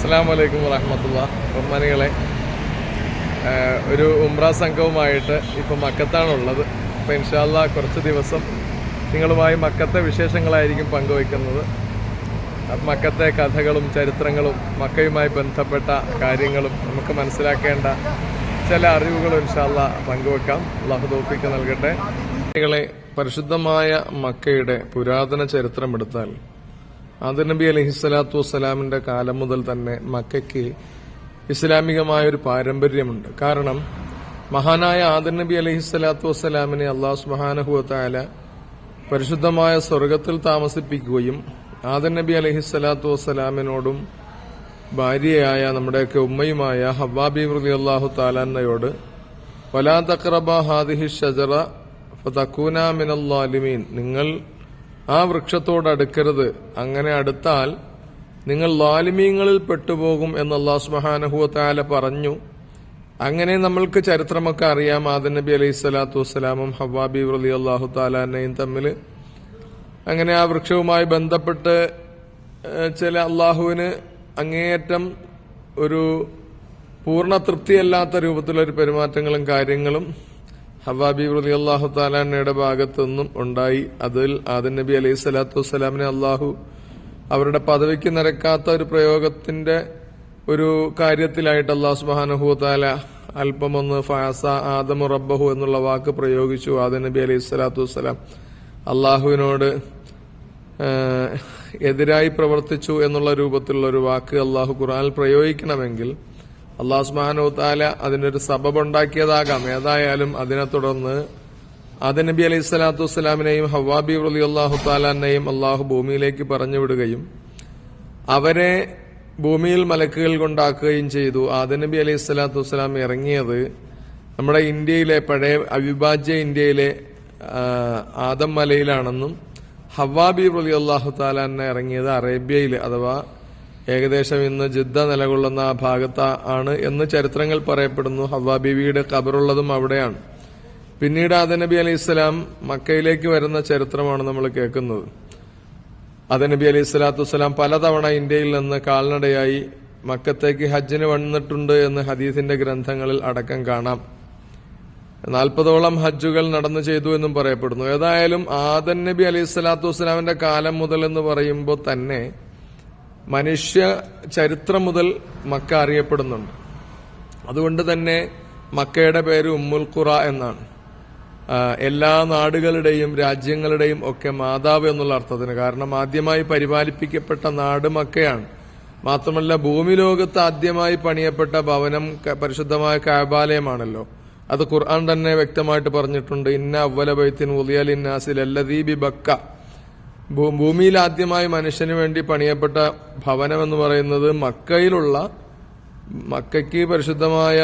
അസ്സാം വലൈക്കും വറഹമത്തുള്ള ബഹുമാനികളെ ഒരു ഉംറ സംഘവുമായിട്ട് ഇപ്പം മക്കത്താണുള്ളത്. അപ്പം ഇൻഷാല്ല കുറച്ച് ദിവസം നിങ്ങളുമായി മക്കത്തെ വിശേഷങ്ങളായിരിക്കും പങ്കുവയ്ക്കുന്നത്. മക്കത്തെ കഥകളും ചരിത്രങ്ങളും മക്കയുമായി ബന്ധപ്പെട്ട കാര്യങ്ങളും നമുക്ക് മനസ്സിലാക്കേണ്ട ചില അറിവുകളും ഇൻഷാല്ല പങ്കുവെക്കാം. അള്ളാഹു തോഫിക്ക് നൽകട്ടെ. പരിശുദ്ധമായ മക്കയുടെ പുരാതന ചരിത്രം എടുത്താൽ ആദർ നബി അലഹിസ്വലാത്തു വസ്സലാമിന്റെ കാലം മുതൽ തന്നെ മക്കയ്ക്ക് ഇസ്ലാമികമായ ഒരു പാരമ്പര്യമുണ്ട്. കാരണം മഹാനായ ആദർ നബി അലഹിസ്വലാത്തു വസ്സലാമിനെ അള്ളാഹു സുബാനഹുവത്തായ പരിശുദ്ധമായ സ്വർഗത്തിൽ താമസിപ്പിക്കുകയും ആദർ നബി അലഹിസ്വലാത്തു വസ്സലാമിനോടും ഭാര്യയായ നമ്മുടെയൊക്കെ ഉമ്മയുമായ ഹബ്ബാബി മൃതി അള്ളാഹു താലാന്നയോട് വലാ തക്രബ ഹാദിഹി ഷജറ ഫതക്കൂന മിനല്ലാലിമീൻ നിങ്ങൾ ആ വൃക്ഷത്തോട് അടുക്കരുത്. അങ്ങനെ അടുത്താൽ നിങ്ങൾ ലാലിമീങ്ങളിൽ പെട്ടുപോകും എന്ന് അള്ളാഹു സുബ്ഹാനഹു താല പറഞ്ഞു. അങ്ങനെ നമ്മൾക്ക് ചരിത്രമൊക്കെ അറിയാം. ആദൻ നബി അലൈഹി സ്വലാത്തു വസ്സലാമും ഹവാബി റലി അള്ളാഹു താലാനെയും തമ്മിൽ. അങ്ങനെ ആ വൃക്ഷവുമായി ബന്ധപ്പെട്ട് ചില അള്ളാഹുവിന് അങ്ങേയറ്റം ഒരു പൂർണ തൃപ്തിയല്ലാത്ത രൂപത്തിലൊരു പെരുമാറ്റങ്ങളും കാര്യങ്ങളും ഹവാബി റലി അള്ളാഹു താലാനയുടെ ഭാഗത്തൊന്നും ഉണ്ടായി. അതിൽ ആദൻ നബി അലൈഹി സ്വലാത്തു വസ്സലാമിനെ അള്ളാഹു അവരുടെ പദവിക്ക് നിരക്കാത്ത ഒരു പ്രയോഗത്തിന്റെ ഒരു കാര്യത്തിലായിട്ട് അള്ളാഹു സുബാനഹു താല അല്പമൊന്ന് ഫാസ ആദമു റബ്ബഹു എന്നുള്ള വാക്ക് പ്രയോഗിച്ചു ആദൻ നബി അലൈഹി സ്വലാത്തു വസ്സലാം. അള്ളാഹുവിനോട് എതിരായി പ്രവർത്തിച്ചു എന്നുള്ള രൂപത്തിലുള്ള ഒരു വാക്ക് അള്ളാഹു ഖുർആനിൽ പ്രയോഗിക്കണമെങ്കിൽ അള്ളാഹു താല അതിനൊരു സബബുണ്ടാക്കിയതാകാം. ഏതായാലും അതിനെ തുടർന്ന് ആദൻ നബി അലൈഹി സ്വലാത്തു വസ്സലാമിനെയും ഹവാബി റലി അള്ളാഹു താലാനെയും അള്ളാഹു ഭൂമിയിലേക്ക് പറഞ്ഞു വിടുകയും അവരെ ഭൂമിയിൽ മലക്കുകൾ കൊണ്ടാക്കുകയും ചെയ്തു. ആദനബി അലൈഹി സ്വലാത്തു വസ്സലാം ഇറങ്ങിയത് നമ്മുടെ ഇന്ത്യയിലെ പഴയ അവിഭാജ്യ ഇന്ത്യയിലെ ആദം മലയിലാണെന്നും ഹവാബി റലി അള്ളാഹു താലാനെ ഇറങ്ങിയത് അറേബ്യയിൽ അഥവാ ഏകദേശം ഇന്ന് ജിദ്ദ നിലകൊള്ളുന്ന ആ ഭാഗത്ത് ആണ് എന്ന് ചരിത്രങ്ങൾ പറയപ്പെടുന്നു. ഹവാബിബിയുടെ ഖബറുള്ളതും അവിടെയാണ്. പിന്നീട് ആദനബി അലി ഇസ്ലാം മക്കയിലേക്ക് വരുന്ന ചരിത്രമാണ് നമ്മൾ കേൾക്കുന്നത്. ആദനബി അലി സ്വലാത്തു വസ്സലാം പലതവണ ഇന്ത്യയിൽ നിന്ന് കാൽനടയായി മക്കത്തേക്ക് ഹജ്ജിന് വന്നിട്ടുണ്ട് എന്ന് ഹദീസിന്റെ ഗ്രന്ഥങ്ങളിൽ അടക്കം കാണാം. നാൽപ്പതോളം ഹജ്ജുകൾ നടന്നു ചെയ്തു എന്നും പറയപ്പെടുന്നു. ഏതായാലും ആദൻ നബി അലൈഹി സ്വലാത്തു വസ്സലാമിന്റെ കാലം മുതൽ എന്ന് പറയുമ്പോൾ തന്നെ മനുഷ്യ ചരിത്രം മുതൽ മക്ക അറിയപ്പെടുന്നുണ്ട്. അതുകൊണ്ട് തന്നെ മക്കയുടെ പേര് ഉമ്മുൽ ഖുറ എന്നാണ്. എല്ലാ നാടുകളുടെയും രാജ്യങ്ങളുടെയും ഒക്കെ മാതാവ് എന്നുള്ള അർത്ഥത്തിന്. കാരണം ആദ്യമായി പരിപാലിപ്പിക്കപ്പെട്ട നാട് മക്കയാണ്. മാത്രമല്ല ഭൂമി ലോകത്ത് ആദ്യമായി പണിയപ്പെട്ട ഭവനം പരിശുദ്ധമായ കാബാലയമാണല്ലോ. അത് ഖുർആൻ തന്നെ വ്യക്തമായിട്ട് പറഞ്ഞിട്ടുണ്ട്. ഇന്ന അവല ബൈത്തിൻ ഉലിയൽ ഇന്നാസിൽ അല്ലദീബി ബക്ക. ഭൂമിയിൽ ആദ്യമായി മനുഷ്യന് വേണ്ടി പണിയപ്പെട്ട ഭവനം എന്ന് പറയുന്നത് മക്കയിലുള്ള മക്കയ്ക്ക് പരിശുദ്ധമായ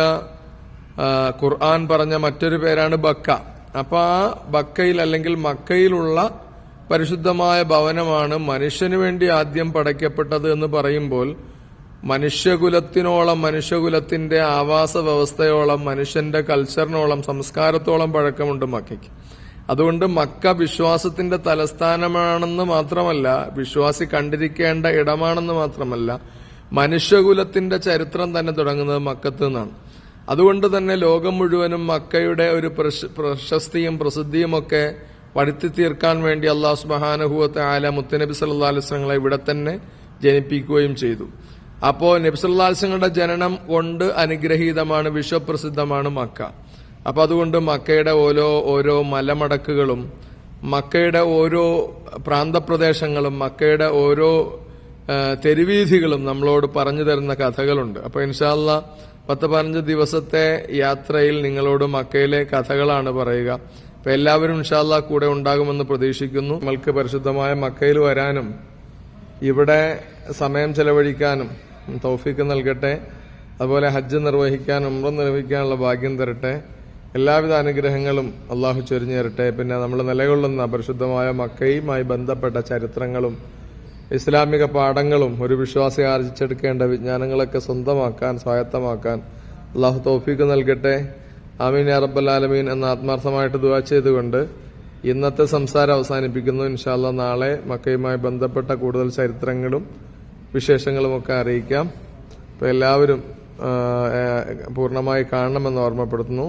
ഖുർആൻ പറഞ്ഞ മറ്റൊരു പേരാണ് ബക്ക. അപ്പൊ ആ ബക്കയിൽ അല്ലെങ്കിൽ മക്കയിലുള്ള പരിശുദ്ധമായ ഭവനമാണ് മനുഷ്യന് വേണ്ടി ആദ്യം പടയ്ക്കപ്പെട്ടത് എന്ന് പറയുമ്പോൾ മനുഷ്യകുലത്തിനോളം മനുഷ്യകുലത്തിന്റെ ആവാസ വ്യവസ്ഥയോളം മനുഷ്യന്റെ കൾച്ചറിനോളം സംസ്കാരത്തോളം പഴക്കമുണ്ട് മക്കയ്ക്ക്. അതുകൊണ്ട് മക്ക വിശ്വാസത്തിന്റെ തലസ്ഥാനമാണെന്ന് മാത്രമല്ല വിശ്വാസി കണ്ടിരിക്കേണ്ട ഇടമാണെന്ന് മാത്രമല്ല മനുഷ്യകുലത്തിന്റെ ചരിത്രം തന്നെ തുടങ്ങുന്നത് മക്കത്ത് നിന്നാണ്. അതുകൊണ്ട് തന്നെ ലോകം മുഴുവനും മക്കയുടെ ഒരു പ്രശ- പ്രശസ്തിയും പ്രസിദ്ധിയും ഒക്കെ വരുത്തി തീർക്കാൻ വേണ്ടി അള്ളാഹു സുബഹാനഹുവത്തെ ആല മുത്തനബി സല്ലാ അലിസ്ലങ്ങളെ ഇവിടെ തന്നെ ജനിപ്പിക്കുകയും ചെയ്തു. അപ്പോ നബിസല്ലാസ്ലങ്ങളുടെ ജനനം കൊണ്ട് അനുഗ്രഹീതമാണ് വിശ്വപ്രസിദ്ധമാണ് മക്ക. അപ്പൊ അതുകൊണ്ട് മക്കയുടെ ഓരോ ഓരോ മലമടക്കുകളും മക്കയുടെ ഓരോ പ്രാന്തപ്രദേശങ്ങളും മക്കയുടെ ഓരോ തെരുവീഥികളും നമ്മളോട് പറഞ്ഞു തരുന്ന കഥകളുണ്ട്. അപ്പൊ ഇൻഷാല്ല പത്ത് പതിനഞ്ച് ദിവസത്തെ യാത്രയിൽ നിങ്ങളോട് മക്കയിലെ കഥകളാണ് പറയുക. അപ്പൊ എല്ലാവരും ഇൻഷാല്ല കൂടെ ഉണ്ടാകുമെന്ന് പ്രതീക്ഷിക്കുന്നു. നമ്മൾക്ക് പരിശുദ്ധമായ മക്കയിൽ വരാനും ഇവിടെ സമയം ചെലവഴിക്കാനും തൗഫീക്ക് നൽകട്ടെ. അതുപോലെ ഹജ്ജ് നിർവഹിക്കാനും ഉമ്ര നിർവഹിക്കാനുള്ള ഭാഗ്യം തരട്ടെ. എല്ലാവിധ അനുഗ്രഹങ്ങളും അള്ളാഹു ചൊരിഞ്ഞേരട്ടെ. പിന്നെ നമ്മൾ നിലകൊള്ളുന്ന പരിശുദ്ധമായ മക്കയുമായി ബന്ധപ്പെട്ട ചരിത്രങ്ങളും ഇസ്ലാമിക പാഠങ്ങളും ഒരു വിശ്വാസി ആർജിച്ചെടുക്കേണ്ട വിജ്ഞാനങ്ങളൊക്കെ സ്വന്തമാക്കാൻ സ്വായത്തമാക്കാൻ അള്ളാഹു തോഫീക്ക് നൽകട്ടെ. ആമീൻ അറബുലാലമീൻ എന്ന ആത്മാർത്ഥമായിട്ട് ദുവാ ചെയ്തുകൊണ്ട് ഇന്നത്തെ സംസാരം അവസാനിപ്പിക്കുന്നു. ഇൻഷാല്ല നാളെ മക്കയുമായി ബന്ധപ്പെട്ട കൂടുതൽ ചരിത്രങ്ങളും വിശേഷങ്ങളും ഒക്കെ അറിയിക്കാം. അപ്പോൾ എല്ലാവരും പൂർണമായി കാണണമെന്ന് ഓർമ്മപ്പെടുത്തുന്നു.